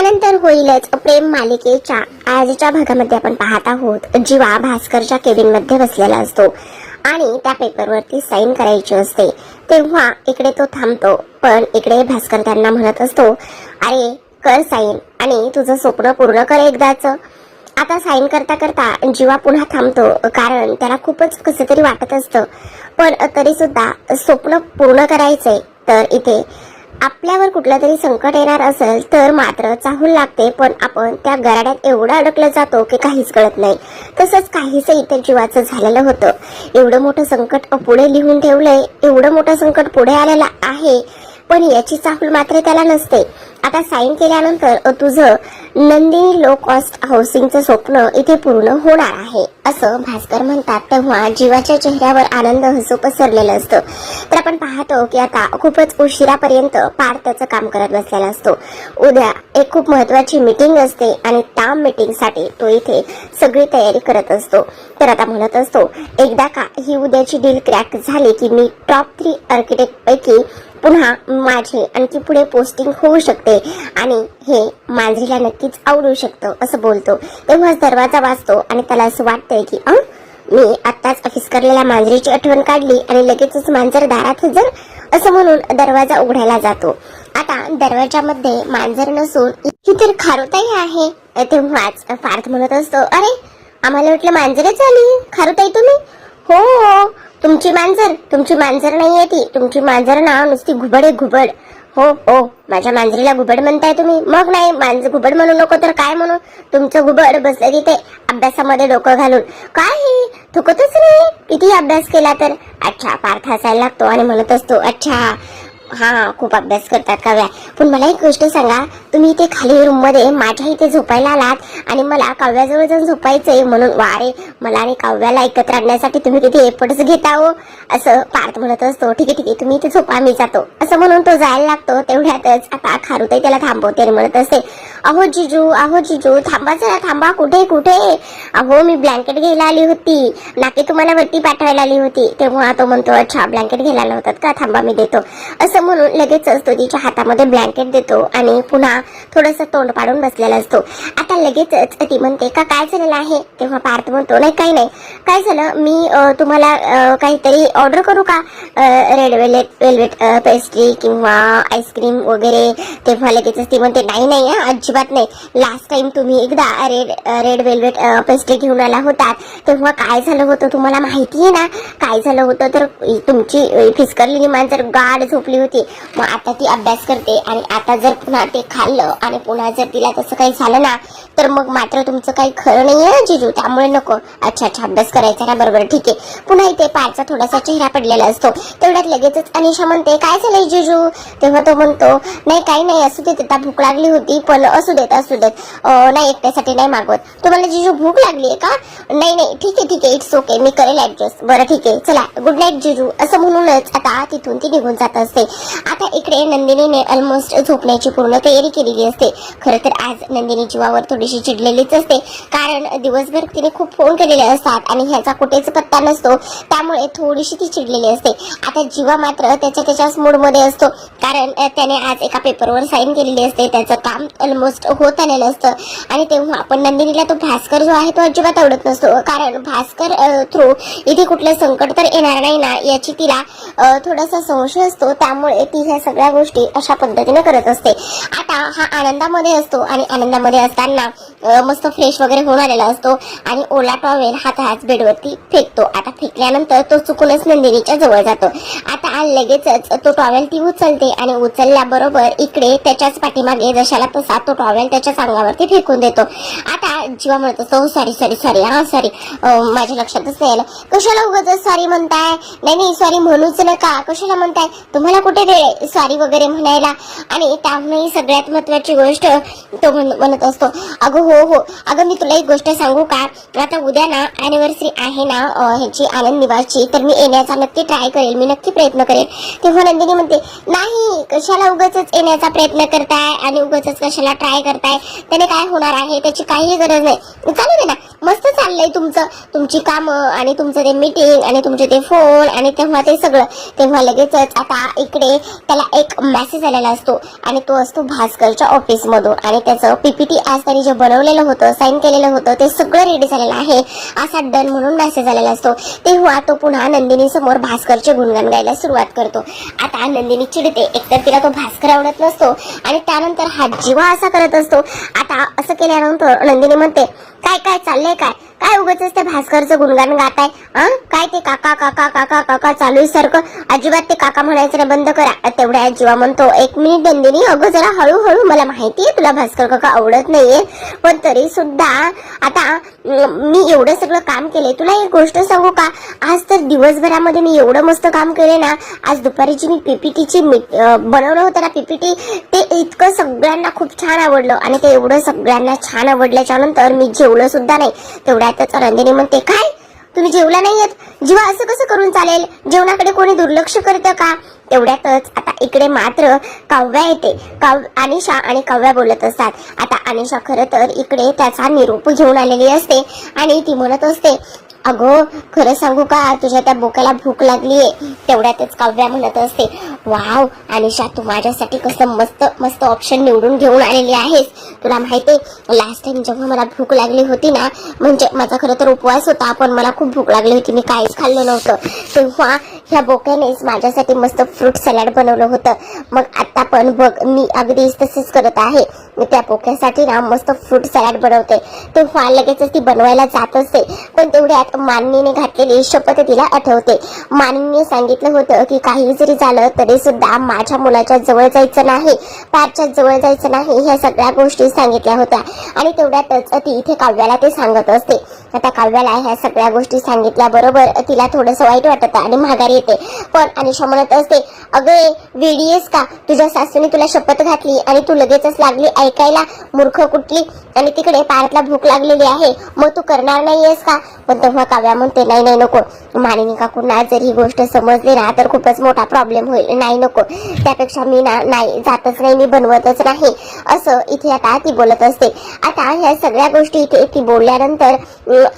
यानंतर होईलच प्रेम मालिकेच्या आजच्या भागामध्ये आपण पाहत आहोत. जीवा भास्करच्या केबिनमध्ये बसलेला असतो आणि त्या पेपरवरती साईन करायची असते. तेव्हा इकडे तो थांबतो पण इकडे भास्कर त्यांना म्हणत असतो अरे कर साईन आणि तुझं स्वप्न पूर्ण कर एकदाच. आता साईन करता करता जीवा पुन्हा थांबतो कारण त्याला खूपच कसं तरी वाटत असतं. पण तरी सुद्धा स्वप्न पूर्ण करायचंय तर इथे आपल्यावर कुठलं तरी संकट येणार असेल तर मात्र चाहूल लागते पण आपण त्या गराड्यात एवढं अडकलं जातो की काहीच कळत नाही. तसंच काहीच इतर जीवाचं झालेलं होतं. एवढं मोठं संकट पुढे लिहून ठेवलंय एवढं मोठं संकट पुढे आलेलं आहे पण याची चाहूल मात्र त्याला नसते. आता साईन केल्यानंतर तुझं नंदिनी लो कॉस्ट हाऊसिंगचं स्वप्न इथे पूर्ण होणार आहे असं भास्कर म्हणतात. तेव्हा जीवाच्या चेहऱ्यावर आनंद हसू पसरलेलं असतं. तर आपण पाहतो की आता खूपच उशिरापर्यंत पार त्याचं काम करत बसलेला असतो. उद्या एक खूप महत्वाची मीटिंग असते आणि त्या मीटिंगसाठी तो इथे सगळी तयारी करत असतो. तर आता म्हणत असतो एकदा का ही उद्याची डील क्रॅक झाली की मी टॉप थ्री आर्किटेक्ट पैकी पुन्हा माझे आणखी पुढे पोस्टिंग होऊ शकते आणि हे मांजरीला नक्कीच आवडू शकतं असं बोलतो. तेव्हाच दरवाजा वाजतो आणि त्याला असं वाटतंय की अं मी आत्ताच ऑफिस करलेल्या मांजरीची आठवण काढली आणि लगेचच मांजर दारात हजर असं म्हणून दरवाजा उघडायला जातो. आता दरवाजामध्ये मांजर नसून ही तर खारुताई आहे तेव्हाच पार्थ म्हणत असतो अरे आम्हाला वाटलं मांजरच आली. खारुताई तुम्ही? हो हो तुमची मांजर तुमची मांजर नाहीये ती. तुमची मांजर ना नुसती घुबड आहे घुबड. हो हो माझ्या मांजरीला घुबड म्हणताय तुम्ही. मग नाही मांजर घुबड म्हणू नको तर काय म्हणू? तुमचं घुबड बसलं तिथे अभ्यासामध्ये डोकं घालून. काय? थुकतच नाही? किती अभ्यास केला तर. अच्छा पार्थ हसायला लागतो आणि म्हणत असतो अच्छा हा खूप अभ्यास करतात काव्या. पण मला एक गोष्ट सांगा तुम्ही इथे खाली रूममध्ये माझ्या इथे झोपायला आलात आणि मला काव्याजवळ जाऊन झोपायचंय म्हणून वारे मला आणि काव्याला एकत्र आणण्यासाठी तुम्ही किती एफर्ट्स घेता हो असं पार्थ म्हणत असतो. ठीक आहे ठीक आहे तुम्ही इथे झोपा मी जातो. असं म्हणून तो जायला लागतो तेवढ्यातच आता खारुताई त्याला थांबवते आणि म्हणत असते अहो जिजू अहो जिजू थांबा जरा थांबा कुठे कुठे अहो मी ब्लँकेट घ्यायला आली होती नाकी तुम्हाला वरती पाठवायला आली होती. तेव्हा तो म्हणतो अच्छा ब्लँकेट घ्यायला होतात का? थांबा मी देतो. असं म्हणून लगेचच तो तिच्या हातामध्ये ब्लँकेट देतो आणि पुन्हा थोडस तोंड पाडून बसलेला असतो. आता लगेचच ती म्हणते का काय झालेलं आहे? तेव्हा पार्थ म्हणतो नाही काही नाही. काय झालं? मी तुम्हाला काहीतरी ऑर्डर करू का? रेड वेलेट वेल्वेट पेस्ट्री किंवा आईस्क्रीम वगैरे. तेव्हा लगेचच ती म्हणते नाही नाही अजिबात नाही. लास्ट टाइम तुम्ही एकदा रेड रेड वेल्वेट पेस्ट्री घेऊन आला होता. तेव्हा काय झालं होतं तुम्हाला माहिती आहे ना? काय झालं होतं? तर तुमची फिसकरलेली माणसं गाढ झोपली होती. मग आता ती अभ्यास करते आणि आता जर पुन्हा ते खाल्लं आणि पुन्हा जर तिला तसं काही झालं ना तर मग मात्र तुमचं काही खरं नाही आहे जिजू. त्यामुळे नको. अच्छा अच्छा अभ्यास करायचा ना बरोबर ठीक आहे. पुन्हा इथे पारचा थोडासा चेहरा पडलेला असतो. तेवढ्यात लगेचच अनिशा म्हणते काय झालंय जिजू? तेव्हा तो म्हणतो नाही काही नाही असू देत. आता भूक लागली होती पण असू देत असू देत. नाही एकट्यासाठी नाही मागवत. तुम्हाला जिजू भूक लागली आहे का? नाही नाही ठीक आहे ठीक आहे. इट्स ओके मी करेल ऍडजस्ट बरं ठीक आहे. चला. गुड नाईट जिजू. असं म्हणूनच आता तिथून ती निघून जात असते. आता इकडे नंदिनीने ऑलमोस्ट झोपण्याची पूर्ण तयारी केलेली असते. खरं तर आज नंदिनी जीवावर थोडीशी चिडलेलीच असते. कारण दिवसभर तिने खूप फोन केलेले असतात आणि ह्याचा कुठेच पत्ता नसतो. त्यामुळे थोडीशी ती चिडलेली असते. आता जीवा मात्र त्याच्या त्याच्याच मूडमध्ये असतो. कारण त्याने आज एका पेपरवर साईन केलेली असते. त्याचं काम ऑलमोस्ट होत आलेलं असतं. आणि तेव्हा आपण नंदिनीला तो भास्कर जो आहे तो अजिबात आवडत नसतो. कारण भास्कर थ्रू इथे कुठलं संकट तर येणार नाही ना याची तिला थोडासा संशय असतो. त्यामुळे ती ह्या सगळ्या गोष्टी अशा पद्धतीने करत असते. आता हा आनंदामध्ये असतो आणि आनंदामध्ये असताना मस्त फ्रेश वगैरे होऊन आलेला असतो आणि ओला टॉवेल हा त्याच बेडवरती फेकतो. आता फेकल्यानंतर तो चुकूनच नंदिनीच्या जवळ जातो. आता लगेचच तो टॉवेल ती उचलते आणि उचलल्याबरोबर इकडे त्याच्याच पाठीमागे जशाला तसा तो टॉवेल त्याच्याच अंगावरती फेकून देतो. आता जीवा म्हणत असतो सॉरी सॉरी सॉरी हा सॉरी माझ्या लक्षातच नाही आलं. कशाला उगाच सॉरी म्हणताय? नाही नाही सॉरी म्हणूच नका. कशाला म्हणताय? तुम्हाला कुठे ते सॉरी वगैरे म्हणायला. आणि त्यामुळे सगळ्यात महत्वाची गोष्ट तो म्हणत असतो. अगं हो हो. अगं मी तुला एक गोष्ट सांगू का? आता उद्या ना अॅनिव्हर्सरी आहे ना ह्याची आनंद निवासची. तर मी येण्याचा नक्की ट्राय करेल. मी नक्की प्रयत्न करेल. तेव्हा नंदिनी म्हणते नाही कशाला उगाच येण्याचा प्रयत्न करताय आणि उगाच कशाला ट्राय करताय? त्याने काय होणार आहे? त्याची काही गरज नाही. चालू ना मस्त चाललंय तुमचं. तुमची कामं आणि तुमचं ते मीटिंग आणि तुमचे ते फोन आणि तेव्हा ते सगळं. तेव्हा लगेचच आता इकडे त्याला एक मेसेज आलेला असतो आणि तो असतो भास्करच्या ऑफिसमधून आणि त्याचं पीपीटी आज त्यांनी जे बनवलेलं होतं साईन केलेलं होतं ते सगळं रेडी झालेलं आहे. असा डन म्हणून मेसेज आलेला असतो. तेव्हा तो पुन्हा नंदिनी समोर भास्करचे गुणगान गायला सुरुवात करतो. आता नंदिनी चिडते. एकतर तिला तो भास्कर आवडत नसतो आणि त्यानंतर हा जीवा असा करत असतो. आता असं केल्यानंतर नंदिनी म्हणते काय काय चाललंय काय काय उगाच ते भास्करचं गुणगान गाताय. आहे काय ते काका काका काका काका चालू आहे सारखं? अजिबात ते काका म्हणायचं बंद करा. तेवढ्या जीवा म्हणतो एक मिनिट नंदिनी अगं जरा हळूहळू मला माहिती आहे तुला भास्कर काका आवडत नाहीये. पण तरी सुद्धा आता मी एवढं सगळं काम केलंय. तुला एक गोष्ट सांगू का? आज तर दिवसभरामध्ये मी एवढं मस्त काम केले ना आज दुपारी जी मी पीपीटीची बनवलं होतं ना पीपीटी ते इतकं सगळ्यांना खूप छान आवडलं. आणि ते एवढं सगळ्यांना छान आवडल्याच्या नंतर मी जेवलं सुद्धा नाही. तेवढ्यातच नंदिनी म्हणते काय? तुम्ही जेवला नाहीयेत? जेव्हा असं कसं करून चालेल? जेवणाकडे कोणी दुर्लक्ष करतं का? एवढ्यातच आता इकडे मात्र काव्या येते. काव अनिशा आणि काव्या बोलत असतात. आता अनिशा खरं तर इकडे त्याचा निरोप घेऊन आलेली असते आणि ती म्हणत असते अगं खरं सांगू का? तुझ्या त्या बोकाला भूक लागलीये. तेवढ्यातच काव्या म्हणत असते वाव अनिशा तू माझ्यासाठी कसं मस्त मस्त ऑप्शन निवडून घेऊन आलेली आहेस. तुला माहिती लास्ट टाइम जेव्हा मला भूक लागली होती ना म्हणजे माझा खरं तर उपवास होता पण मला खूप भूक लागली होती मी काहीच खाल्लं नव्हतं. तेव्हा ह्या बोक्यानेच माझ्यासाठी मस्त फ्रूट सॅलड बनवलं होतं. मग आता पण बघ मी अगदीच तसेच करत आहे. मी त्या बोक्यासाठी ना मस्त फ्रूट सॅलड बनवते. तेव्हा लगेचच ती बनवायला जात असते. पण तेवढ्यात माननीने घातलेली शपथ तिला आठवते. माननीने सांगितलं होतं की काही जरी झालं तरी सुद्धा माझ्या मुलाच्या जवळ जायचं नाही पारच्या जवळ जायचं नाही ह्या सगळ्या गोष्टी सांगितल्या होत्या. आणि तेवढ्यातच ती इथे काव्याला ते सांगत असते. आता काव्याला ह्या सगळ्या गोष्टी सांगितल्याबरोबर तिला थोडंसं वाईट वाटतं आणि माघारी येते. पण अनिशा म्हणत असते अगे वेडीयेस का? तुझ्या सासूने तुला शपथ घातली आणि तू लगेचच लागली ऐकायला. मूर्ख कुठली? आणि तिकडे पायातला भूक लागलेली आहे. मग तू करणार नाहीयेस का? पण तेव्हा काव्या म्हणते नाही नाही नको. मानिनी काकूंना जर ही गोष्ट समजली ना तर खूपच मोठा प्रॉब्लेम होईल. नाही नको. त्यापेक्षा मी ना नाही जातच नाही मी बनवतच नाही. असं इथे आता ती बोलत असते. आता ह्या सगळ्या गोष्टी इथे ती बोलल्यानंतर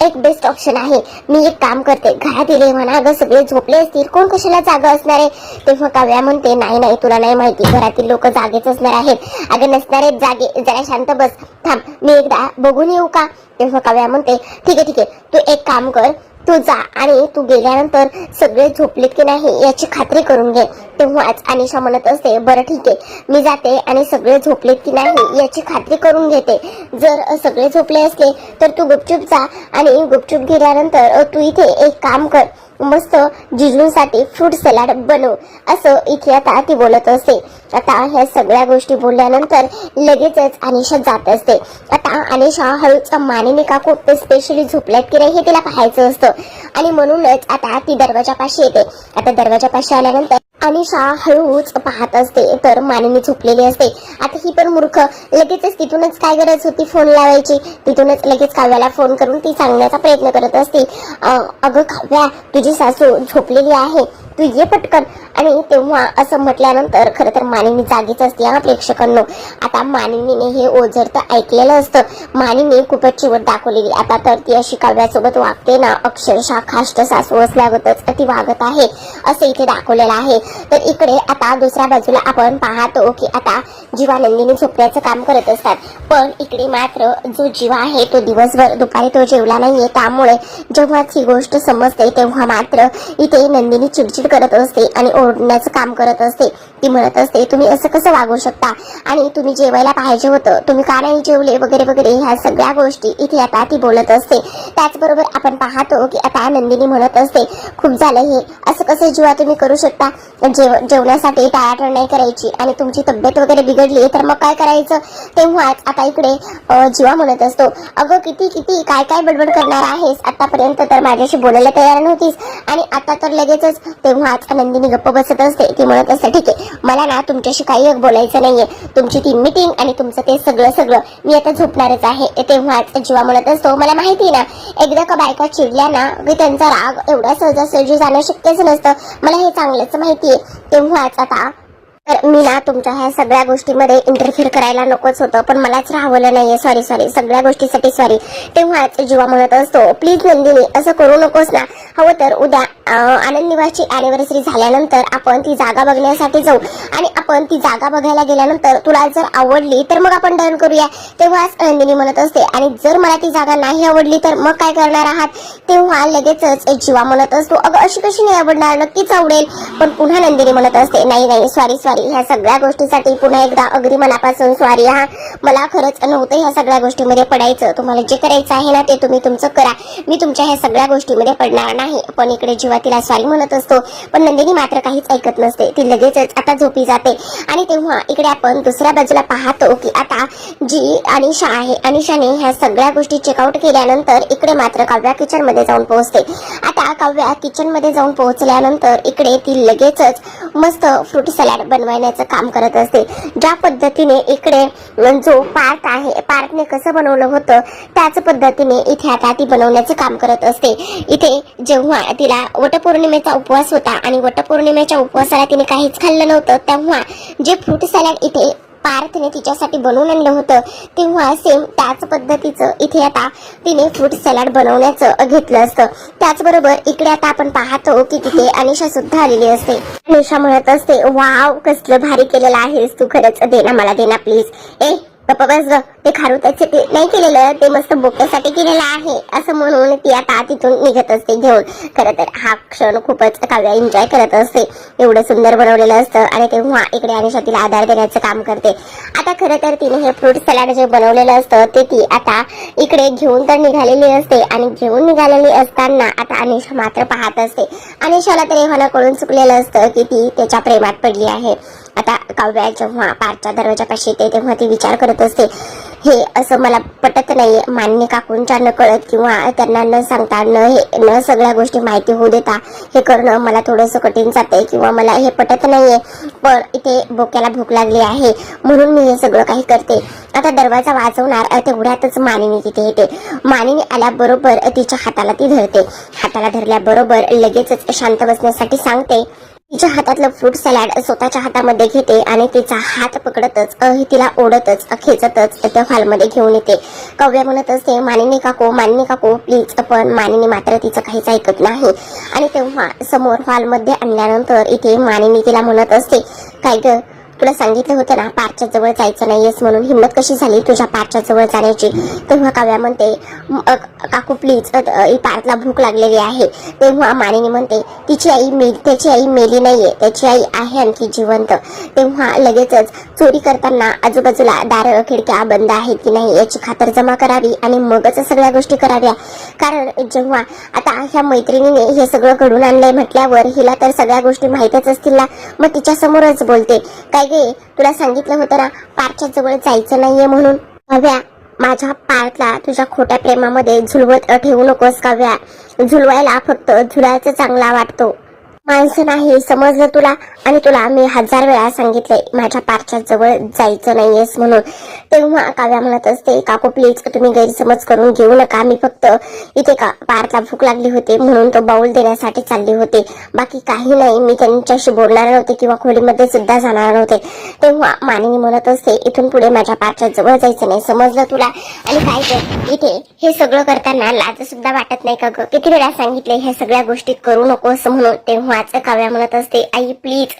एक बेस्ट ऑप्शन आहे. मी एक काम करते. घरातील म्हणा अगं सगळे झोपले असतील कोण कशाला जागा असणार आहे? तेव्हा काव्या म्हणते नाही नाही तुला नाही माहिती. घरातील लोक जागेच असणार आहेत. अगं नसणार आहेत जागे. जरा शांत बस. थांब. मी एकदा बघून येऊ का? तेव्हा काव्या म्हणते ठीक आहे ठीक आहे. तू एक काम कर. तू जा आणि तू गेल्यानंतर सगळे झोपलेत की नाही याची खात्री करून घे. तेव्हाच अनिशा म्हणत असते बरं ठीक आहे मी जाते आणि सगळे झोपलेत की नाही याची खात्री करून घेते. जर सगळे झोपले असले तर तू गुपचूप जा आणि गुपचूप गेल्यानंतर तू इथे एक काम कर. मस्त जिजूंसाठी फ्रूट सलाड बनव. असं इथे आता ती बोलत असते. आता ह्या सगळ्या गोष्टी बोलल्यानंतर लगेचच अनिशा जात असते. आता अनिशा हळूच मानिनी काकू स्पेशली झोपल्यात की नाही हे तिला पाहायचं असतं. आणि म्हणूनच आता ती दरवाजापाशी येते. आता दरवाजापाशी आल्यानंतर अनिशा हळूच पाहत असते. तर मानिनी झोपलेली असते. आता ही पण मूर्ख. लगेचच तिथूनच काय गरज होती फोन लावायची? तिथूनच लगेच काव्याला फोन करून ती सांगण्याचा प्रयत्न करत असते. अगं काव्या तुझी सासू झोपलेली आहे. तू ये पटकन. आणि तेव्हा असं म्हटल्यानंतर खरं तर मानिनी जागीच असते हा प्रेक्षकांनो. आता मानिनीने हे ओझर तर ऐकलेलं असतं. मानिनी खूपच चिवट दाखवलेली. आता तर ती अशी काव्यासोबत वागते ना अक्षरशः खाष्ट सासू असल्यागतच ती वागत आहे. असं इथे दाखवलेलं आहे. तर इकडे आता दुसऱ्या बाजूला आपण पाहतो की आता जीवा नंदिनी झोपण्याचं काम करत असतात. पण इकडे मात्र जो जीवा आहे तो दिवसभर दुपारी तो जेवला नाहीये. त्यामुळे जेव्हाच ही गोष्ट समजते तेव्हा मात्र इथे नंदिनी चिडचिड करत असते आणि ओरडण्याचं काम करत असते. ती म्हणत असते तुम्ही असं कसं वागू शकता? आणि तुम्ही जेवायला पाहिजे होतं. तुम्ही का नाही जेवले? वगैरे वगैरे ह्या सगळ्या गोष्टी इथे आता ती बोलत असते. त्याचबरोबर आपण पाहतो की आता नंदिनी म्हणत असते खूप झालं हे. असं कसं जीवा तुम्ही करू शकता? जेव जेवणासाठी टाळाटाळ नाही करायची आणि तुमची तब्येत वगैरे बिघडली तर मग काय करायचं? तेव्हाच आता इकडे जीवा म्हणत असतो. अगं किती किती काय काय बडबड करणार आहेस? आतापर्यंत तर माझ्याशी बोलायला तयार नव्हतीस. आणि आता तर लगेचच. तेव्हाच नंदिनी गप्प बसत असते. ती म्हणत असते ठीक आहे. मला ना तुमच्याशी काही एक बोलायचं नाहीये. तुमची ती मीटिंग आणि तुमचं ते सगळं सगळं मी आता झोपणारच आहे. तेव्हाच जीवा म्हणत असतो मला माहिती आहे ना एकदा का बायका चिडल्या ना की त्यांचा राग एवढा सहजासहजी जाणं शक्यच नसतं. मला हे चांगलंच माहितीये तेव्हाच आता तर मी ना तुमच्या ह्या सगळ्या गोष्टीमध्ये इंटरफिअर करायला नकोच होतं पण मलाच राहवलं नाहीये. सॉरी सॉरी सगळ्या गोष्टीसाठी सॉरी तेव्हाच जीवा म्हणत असतो प्लीज नंदिनी असं करू नकोस ना. हवं तर उद्या आनंद निवासची अॅनिव्हर्सरी झाल्यानंतर आपण ती जागा बघण्यासाठी जाऊ. आणि आपण ती जागा बघायला गेल्यानंतर तुला जर आवडली तर मग आपण डन करूया. तेव्हाच नंदिनी म्हणत असते आणि जर मला ती जागा नाही आवडली तर मग काय करणार आहात? तेव्हा लगेचच जीवा म्हणत असतो अगं अशी कशी नाही आवडणार? नक्कीच आवडेल. पण पुन्हा नंदिनी म्हणत असते नाही नाही. सॉरी सॉरी ह्या सगळ्या गोष्टीसाठी पुन्हा एकदा अगदी मनापासून सॉरी हा. मला खरंच नव्हतं ह्या सगळ्या गोष्टीमध्ये पडायचं. तुम्हाला जे करायचं आहे ना ते तुम्ही तुमचं करा. मी तुमच्या ह्या सगळ्या गोष्टीमध्ये पडणार नाही. पण इकडे जेव्हा तिला सॉरी म्हणत असतो. पण नंदिनी मात्र काहीच ऐकत नसते. ती लगेचच आता झोपी जाते. आणि तेव्हा इकडे आपण दुसऱ्या बाजूला पाहतो की आता जी अनिशा आहे. अनिशाने ह्या सगळ्या गोष्टी चेकआउट केल्यानंतर इकडे मात्र काव्या किचनमध्ये जाऊन पोहोचते. आता काव्या किचनमध्ये जाऊन पोहोचल्यानंतर इकडे ती लगेचच मस्त फ्रूट सलाड बनवण्याचं काम करत असते. ज्या पद्धतीने इकडे जो पार्ट आहे पार्टने कसं बनवलं होतं त्याच पद्धतीने इथे आता ती बनवण्याचं काम करत असते. इथे जेव्हा तिला वटपौर्णिमेचा उपवास होता आणि वटपौर्णिमेच्या उपवासाला तिने काहीच खाल्लं नव्हतं तेव्हा जे फ्रूट सॅलड इथे पार्थने तिच्यासाठी बनवून आणलं होतं. तेव्हा सेम त्याच पद्धतीचं इथे आता तिने फ्रूट सॅलड बनवण्याचं घेतलं असतं. त्याचबरोबर इकडे आता आपण पाहतो की तिथे अनिशा सुद्धा आलेली असते. अनिशा म्हणत असते वाव कसलं भारी केलेलं आहेस तू खरंच देना मला देना प्लीज ए गप्पा बस ग ते त्याचे ते नाही केलेलं ते मस्त बोक्यासाठी केलेलं आहे असं म्हणून ती आता तिथून निघत असते घेऊन. खरं तर हा क्षण खूपच काव्या एन्जॉय करत असते. एवढं सुंदर बनवलेलं असतं आणि तेव्हा इकडे अनिशा तिला आधार देण्याचं काम करते. आता खरं तर तिने हे फ्रूट सलाड जे बनवलेलं असतं ते ती आता इकडे घेऊन तर निघालेली असते आणि घेऊन निघालेली असताना आता अनिशा मात्र पाहत असते. अनिशाला तर एव्हाला कळून चुकलेलं असतं की ती त्याच्या प्रेमात पडली आहे. आता काव्या जेव्हा पारच्या दरवाजापाशी येते तेव्हा ती विचार करत असते हे असं मला पटत नाही मान्य काकूंच्या न कळत किंवा त्यांना न सांगता न हे न सगळ्या गोष्टी माहिती होऊ देता हे करणं मला थोडंसं कठीण जाते किंवा मला हे पटत नाहीये. पण इथे बोक्याला भूक लागली आहे म्हणून मी हे सगळं काही करते. आता दरवाजा वाजवणार तेवढ्यातच मानिनी तिथे येते. मानिनी आल्याबरोबर तिच्या हाताला ती धरते. हाताला धरल्याबरोबर लगेचच शांत बसण्यासाठी सांगते तिच्या हातातलं फ्रूट सॅलॅड स्वतःच्या हातामध्ये घेते आणि तिचा हात पकडतच अ, तिला ओढतच खेचतच त्या हॉलमध्ये घेऊन येते. कव्या म्हणत असते मानिनी काको मानिनी काको प्लीज पण मानिनी मात्र तिचं काहीच ऐकत नाही. आणि तेव्हा समोर हॉलमध्ये आणल्यानंतर इथे मानिनी तिला म्हणत असते काय ग तुला सांगितलं होतं ना पारच्या जवळ जायचं नाहीयेस म्हणून हिंमत कशी झाली तुझ्या पारच्या जवळ जाण्याची? तेव्हा काव्या म्हणते काकू प्लीज पार्थला भूक लागलेली आहे. तेव्हा मानिनी म्हणते तिची आई मेली त्याची आई मेली नाहीये त्याची आई आहे आणखी जिवंत. तेव्हा लगेचच चोरी करताना आजूबाजूला दार खिडक्या बंद आहेत की नाही याची खातर जमा करावी आणि मगच सगळ्या गोष्टी कराव्या. कारण जेव्हा आता ह्या मैत्रिणीने हे सगळं घडून आणलंय म्हटल्यावर हिला तर सगळ्या गोष्टी माहीतच असतील ना? मग तिच्या समोरच बोलते काय गे तुला सांगितलं होतं ना पार्कच्या जवळ जायचं नाहीये म्हणून. हव्या माझ्या पार्कला तुझ्या खोट्या प्रेमामध्ये झुलवत ठेवू नकोस काव्या. झुलवायला फक्त झुलायचं चांगला वाटतो. माणसं नाही समजलं तुला? आणि तुला मी हजार वेळा सांगितले माझ्या पारच्या जवळ जायचं नाहीयेस म्हणून. तेव्हा काव्या म्हणत असते काकू प्लीज तुम्ही गैरसमज करून घेऊ नका. मी फक्त इथे का पारला भूक लागली होती म्हणून तो बाऊल देण्यासाठी चालले होते. बाकी काही नाही मी त्यांच्याशी बोलणार नव्हते किंवा खोलीमध्ये सुद्धा जाणार नव्हते. तेव्हा मानिनी म्हणत असते इथून पुढे माझ्या पारच्या जवळ जायचं नाही समजलं तुला? आणि काय इथे हे सगळं करताना लाज सुद्धा वाटत नाही का ग? किती वेळा सांगितले ह्या सगळ्या गोष्टी करू नको असं म्हणून. तेव्हा तेव्हाच काव्या म्हणत असते आई प्लीज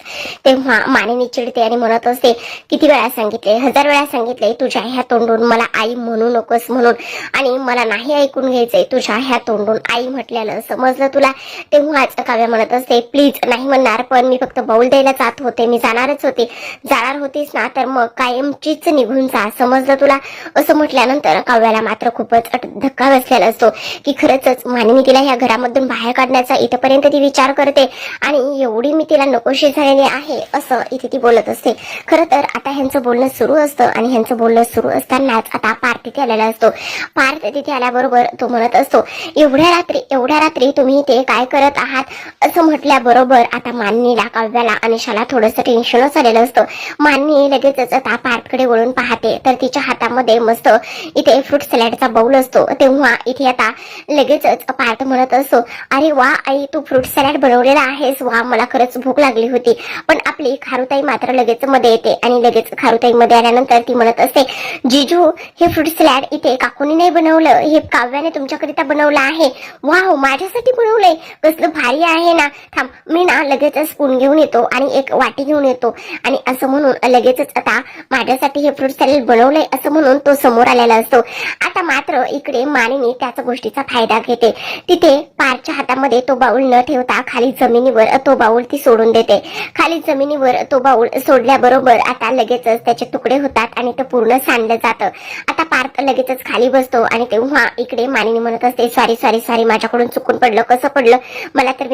तेव्हा मानिनी चिडते आणि म्हणत असते किती वेळा सांगितले हजार वेळा सांगितले तुझ्या ह्या तोंडून मला आई म्हणू नकोस म्हणून. आणि मला नाही ऐकून घ्यायचंय तुझ्या ह्या तोंडून आई म्हटल्यानं समजलं तुला? तेव्हाच काव्या म्हणत असते प्लीज नाही म्हणणार पण मी फक्त बाऊल द्यायला जात होते मी जाणारच होते. जाणार होतीस ना तर मग कायमचीच निघून जा समजलं तुला? असं म्हटल्यानंतर काव्याला मात्र खूपच धक्का बसलेला असतो की खरंच मानिनी तिला ह्या घरामधून बाहेर काढण्याचा इथपर्यंत ती विचार करते. आणि एवढी मी तिला नकोशी झालेली आहे असं इथे ती बोलत असते. खरं तर आता ह्यांचं बोलणं सुरू असतं आणि ह्यांचं बोलणं सुरू असतानाच आता पार्थ तिथे आलेला असतो. पार्थ तिथे आल्याबरोबर तो म्हणत असतो एवढ्या रात्री एवढ्या रात्री तुम्ही ते काय करत आहात? असं म्हटल्याबरोबर आता माननीला काव्याला आणि शाला थोडंसं टेन्शनच आलेलं असतं. माननी लगेचच आता पार्थकडे वळून पाहते. तर तिच्या हातामध्ये मस्त इथे फ्रूट सॅलडचा बाऊल असतो. तेव्हा इथे आता लगेचच पार्थ म्हणत असतो अरे वा आई तू फ्रूट सॅलड बनवलेला आहेस वा मला खरंच भूक लागली होती. पण आपली खारुताई मात्र लगेच मध्ये येते आणि लगेच खारुताई मध्ये आल्यानंतर ती म्हणत असते जिजू हे फ्रूट सॅलॅड इथे काकूनी नाही बनवलं. हे काव्याने तुमच्याकरिता बनवलं आहे. वाव माझ्यासाठी बनवलंय. कसलं भारी आहे ना. थांब मी ना लगेच स्पून घेऊन येतो आणि एक वाटी घेऊन येतो. आणि असं म्हणून लगेचच आता माझ्यासाठी हे फ्रूट सॅलड बनवलंय असं म्हणून तो समोर आलेला असतो. आता मात्र इकडे मानेने त्याच गोष्टीचा फायदा घेते. तिथे पारच्या हातामध्ये तो बाऊल न ठेवता खाली जमीन जमिनीवर तो बाऊल ती सोडून देते. खाली जमिनीवर तो बाऊल सोडल्याबरोबर आता लगेचच त्याचे तुकडे होतात आणि ते पूर्ण सांडलं जातं. आता पार्थ लगेचच खाली बसतो आणि तेव्हा इकडे मानिनी म्हणत असते सॉरी सॉरी सॉरी माझ्याकडून चुकून पडलं. कसं पडलं? मला तर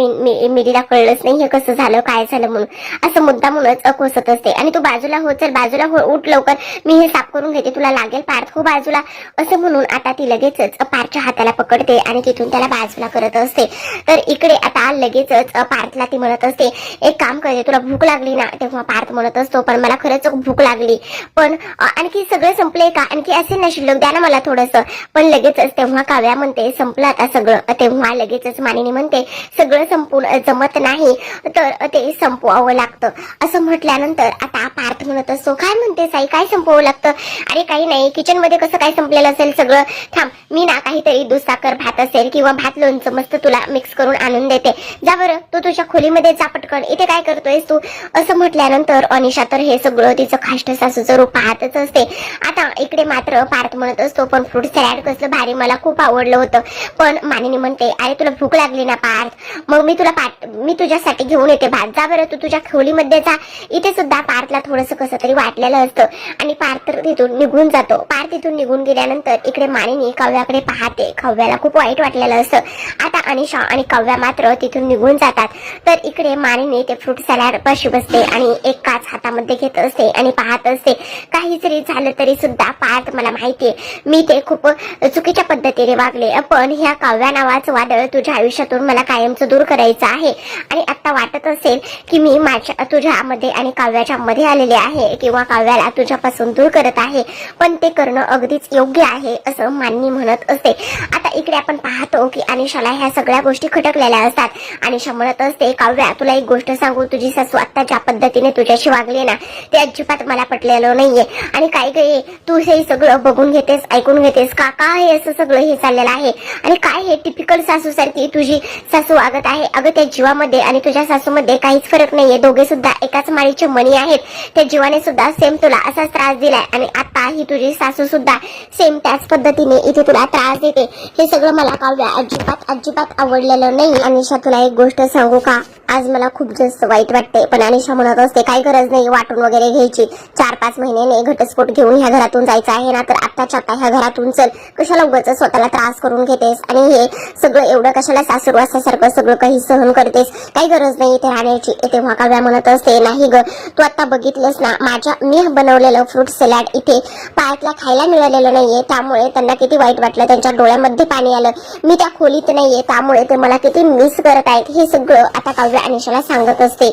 मिरीला कळलंच नाही हे कसं झालं काय झालं म्हणून. असं मुद्दा म्हणूनच कोसत असते. आणि तू बाजूला हो चल बाजूला हो उठ लवकर. मी हे साफ करून घेते तुला लागेल पार्थ. हो बाजूला. असं म्हणून आता ती लगेचच पार्थच्या हाताला पकडते आणि तिथून त्याला बाजूला करत असते. तर इकडे आता लगेचच पार्थला ती म्हणत असते एक काम करते तुला भूक लागली ना तेव्हा पार्थ म्हणत असतो पण मला खरंच भूक लागली. पण आणखी सगळं संपले का? आणखी असे ना शिल्लक द्या ना मला थोडंसं. पण लगेचच तेव्हा काव्या म्हणते संपलं आता सगळं. तेव्हा लगेचच मानिनी म्हणते सगळं संपून जमत नाही तर ते संपवावं लागतं. असं म्हटल्यानंतर आता पार्थ म्हणत असतो काय म्हणते साई काय संपवावं लागतं? अरे काही नाही किचनमध्ये कसं काय संपलेलं असेल सगळं? थांब मी ना काहीतरी दुसाकर भात असेल किंवा भात लोणचं मस्त तुला मिक्स करून आणून देते. जा बरं तू तुझ्या खोलीमध्ये जा पटकन इथे काय करतोयस तू? असं म्हटल्यानंतर अनिशा तर हे सगळं तिचं खाष्ट सासूचं रूप पाहतच असते. आता इकडे मात्र पार्थ म्हणत असतो पण फ्रूट सॅलड कसलं भारी मला खूप आवडलं होतं. पण मानिनी म्हणते अरे तुला भूक लागली ना पार्थ? मग मी तुला मी तुझ्यासाठी घेऊन येते. भात जा बरं तू तुझ्या खोलीमध्ये जा. इथे सुद्धा पार्थला थोडंसं कसं तरी वाटलेलं असतं आणि पार्थ तर तिथून निघून जातो. पार्थ तिथून निघून गेल्यानंतर इकडे मानिनी काव्याकडे पाहते. काव्याला खूप वाईट वाटलेलं असतं. आता अनिशा आणि काव्या मात्र तिथून निघून जातात. तर इकडे मानिनी ते फ्रूट सॅलड पाशी बसते आणि एक काच हातामध्ये घेत असते आणि पाहत असते. काही जरी झालं तरी सुद्धा पाहत मला माहितीये मी ते खूप चुकीच्या पद्धतीने वागले. पण ह्या काव्या नावाचं वादळ तुझ्या आयुष्यातून मला कायमचं दूर करायचं आहे. आणि आता वाटत असेल की मी माझ्या तुझ्यामध्ये आणि काव्याच्या मध्ये आलेले आहे किंवा काव्याला तुझ्यापासून दूर करत आहे. पण ते करणं अगदीच योग्य आहे असं मान्य म्हणत असते. आता इकडे आपण पाहतो की अनिशाला ह्या सगळ्या गोष्टी खटकलेल्या असतात. अनिशा म्हणत असते काव्या. तुला एक गोष्ट सांगू. तुझी सासू आता ज्या पद्धतीने तुझ्याशी वागली ना ते अजिबात मला पटलेलं नाहीये. आणि काय काय तू हे सगळं बघून घेतेस ऐकून घेतेस का? का हे असं सगळं हे चाललेलं आहे? आणि काय हे टिपिकल सासू सारखी तुझी सासू वागत आहे? अगं त्या जीवामध्ये आणि तुझ्या सासूमध्ये काहीच फरक नाहीये. दोघे सुद्धा एकाच माळीचे मणी आहेत. त्या जीवाने सुद्धा सेम तुला असाच त्रास दिलाय. आणि आता ही तुझी सासू सुद्धा सेम त्याच पद्धतीने इथे तुला त्रास देते. हे सगळं मला काव्या अजिबात अजिबात आवडलेलं नाही अनिशा तुला एक गोष्ट सांगू. का आज मला खूप जास्त वाईट वाटते पण अनिशा म्हणत असते काही गरज नाही वाटून वगैरे घ्यायची. चार पाच महिन्याने घटस्फोट घेऊन ह्या घरातून जायचं आहे ना तर आत्ताच्या आता ह्या घरातून चल. कशाला उगाच स्वतःला त्रास करून घेतेस? आणि हे सगळं एवढं कशाला सासरू असल्यासारखं सगळं काही सहन करतेस? काही गरज नाही इथे राहण्याची. तेव्हा काव्या म्हणत असते नाही ग तू आता बघितलंस ना माझ्या मी बनवलेलं फ्रूट सॅलड इथे पायातला खायला मिळालेलं नाहीये. त्यामुळे त्यांना किती वाईट वाटलं त्यांच्या डोळ्यामध्ये पाणी आलं. मी त्या खोलीत नाहीये त्यामुळे ते मला किती मिस करत आहेत. हे सगळं आता काव्या अनिशाला सांगत असते.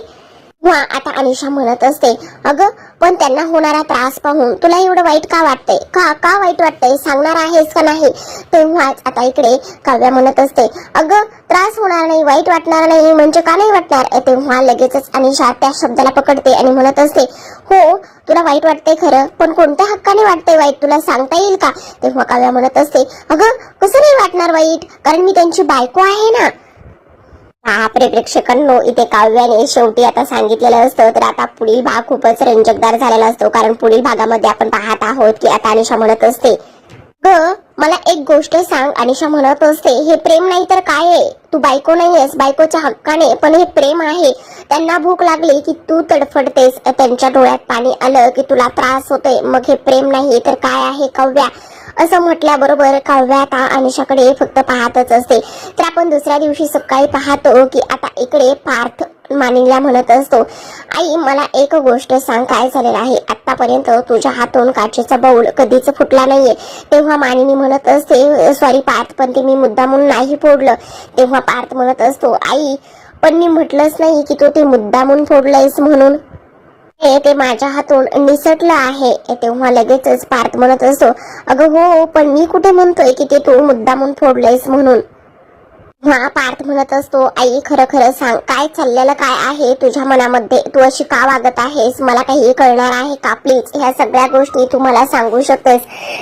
वा आता अनिशा म्हणत असते अगं पण त्यांना होणारा त्रास पाहून तुला एवढं वाईट का वाटतंय? का का वाईट वाटतंय? सांगणार आहेस का नाही? तेव्हाच आता इकडे काव्या म्हणत असते अगं त्रास होणार नाही वाईट वाटणार नाही म्हणजे का नाही वाटणार? तेव्हा लगेचच अनिशा त्या शब्दाला पकडते आणि म्हणत असते हो तुला वाईट वाटतंय खरं पण कोणत्या हक्काने वाटतंय वाईट? तुला सांगता येईल का? तेव्हा काव्या म्हणत असते अगं कसं नाही वाटणार वाईट? कारण मी त्यांची बायको आहे ना. बापरे प्रेक्षकांनो हो, इथे काव्याने शेवटी आता सांगितलेलं असतं तर आता पुढील भाग खूपच रंजकदार झालेला असतो कारण पुढील भागामध्ये आपण पाहत आहोत की आता अनिशा म्हणत असते ग मला एक गोष्ट सांग अनिशा म्हणत असते हे प्रेम नाही तर काय आहे? तू बायको नाहीयेस बायकोच्या हक्काने पण हे प्रेम आहे. त्यांना भूक लागली की तू तडफडतेस त्यांच्या डोळ्यात पाणी आलं की तुला त्रास होतोय मग हे प्रेम नाही तर काय आहे कव्या? असं म्हटल्याबरोबर काव्या आता अनिशाकडे फक्त पाहतच असते. तर आपण दुसऱ्या दिवशी सकाळी पाहतो की आता इकडे पार्थ मानिला म्हणत असतो आई मला एक गोष्ट सांग काय झालेलं आहे? आतापर्यंत तुझ्या हातून काचेचा बाऊल कधीच फुटला नाहीये. तेव्हा मानिनी म्हणत असते सॉरी पार्थ पण ते मी मुद्दामून नाही फोडलं. तेव्हा पार्थ म्हणत असतो आई पण मी म्हटलंच नाही की तू ते मुद्दामून फोडलंयस म्हणून. हे ते माझ्या हातून निसटलं आहे तेव्हा लगेचच पार्थ म्हणत असतो. अगं हो, हो पण मी कुठे म्हणतोय की ते तू मुद्दामून फोडलंयस म्हणून? हा पार्थ म्हणत असतो आई खरं खरं सांग काय चाललेलं काय आहे तुझ्या मनामध्ये? तू अशी का वागत आहेस? मला काही कळणार आहे का? प्लीज ह्या सगळ्या गोष्टी तू मला सांगू शकतेस.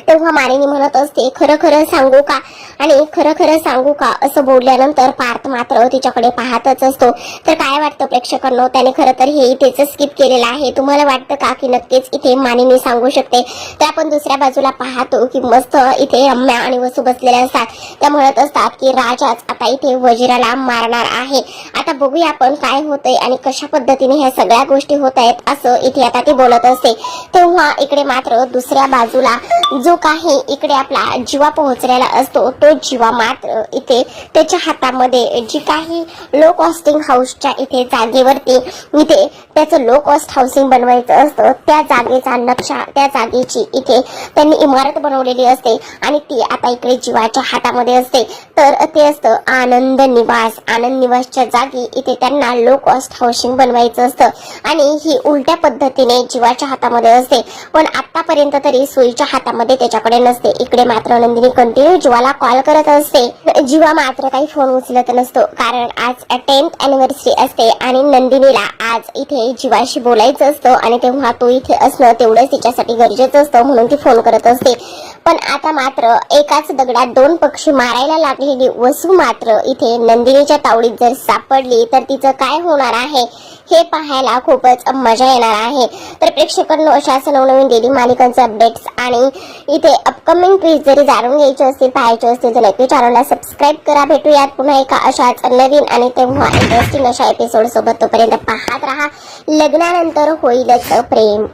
तेव्हा मारिनी म्हणत असते खरं खरं सांगू का? आणि खरं खरं सांगू का? असं बोलल्यानंतर पार्थ मात्र तिच्याकडे पाहतच असतो. तर काय वाटतं प्रेक्षकांनो? त्याने खरं तर हे इथेच स्किप केलेलं आहे. तुम्हाला वाटतं का की नक्कीच इथे मानिनी सांगू शकते? तर आपण दुसऱ्या बाजूला पाहतो की मस्त इथे रम्या आणि वसू बसलेल्या असतात. त्या म्हणत असतात की राजाच आता इथे वजिराला मारणार आहे. आता बघूया आपण काय होतंय आणि कशा पद्धतीने ह्या सगळ्या गोष्टी होत आहेत असं इथे आता ती बोलत असते. तेव्हा इकडे मात्र दुसऱ्या बाजूला जो काही इकडे आपला जीवा पोहोचलेला असतो तो जीवा मात्र इथे त्याच्या हातामध्ये जी काही लो कॉस्टिंग हाऊसच्या इथे जागेवरती इथे त्याचं लो कॉस्ट हाऊसिंग बनवायचं असतं त्या जागेचा नक्षा त्या जागेची इथे त्यांनी इमारत बनवलेली असते आणि ती आता इकडे जीवाच्या हातामध्ये असते. तर ते असतं आनंद निवास. आनंद निवासच्या जागी इथे त्यांना लो कॉस्ट हाऊसिंग बनवायचं असतं. आणि ही उलट्या पद्धतीने जीवाच्या हातामध्ये असते. पण आतापर्यंत तरी सोयीच्या हातामध्ये त्याच्याकडे नसते. इकडे मात्र नंदिनी कंटिन्यू जीवाला कॉल करत असते. जीवा मात्र काही फोन उचलत नसतो. कारण आज टेन्थ अॅनिव्हर्सरी असते आणि नंदिनीला आज इथे जीवाशी बोलायचं असतं आणि तेव्हा तो इथे असणं तेवढंच तिच्यासाठी गरजेचं असतं म्हणून ती फोन करत असते. पण आता मात्र एकाच दगडात दोन पक्षी मारायला लागलेली वसू मात्र इथे नंदिनीच्या तावडीत जर सापडली तर तिचं काय होणार आहे हे पाहायला खूपच मजा येणार आहे. तर प्रेक्षकांनो अशाच नवनवीन डेली मालिकांचे अपडेट्स आणि इथे अपकमिंग ट्वीट जरी जाणून घ्यायचे असतील पाहायचे असतील तर नक्की चॅनलला सबस्क्राईब करा. भेटूयात पुन्हा एका अशाच नवीन आणि तेव्हा इंटरेस्टिंग अशा एपिसोड सोबत. तोपर्यंत पाहत राहा. लग्नानंतर होईलच प्रेम.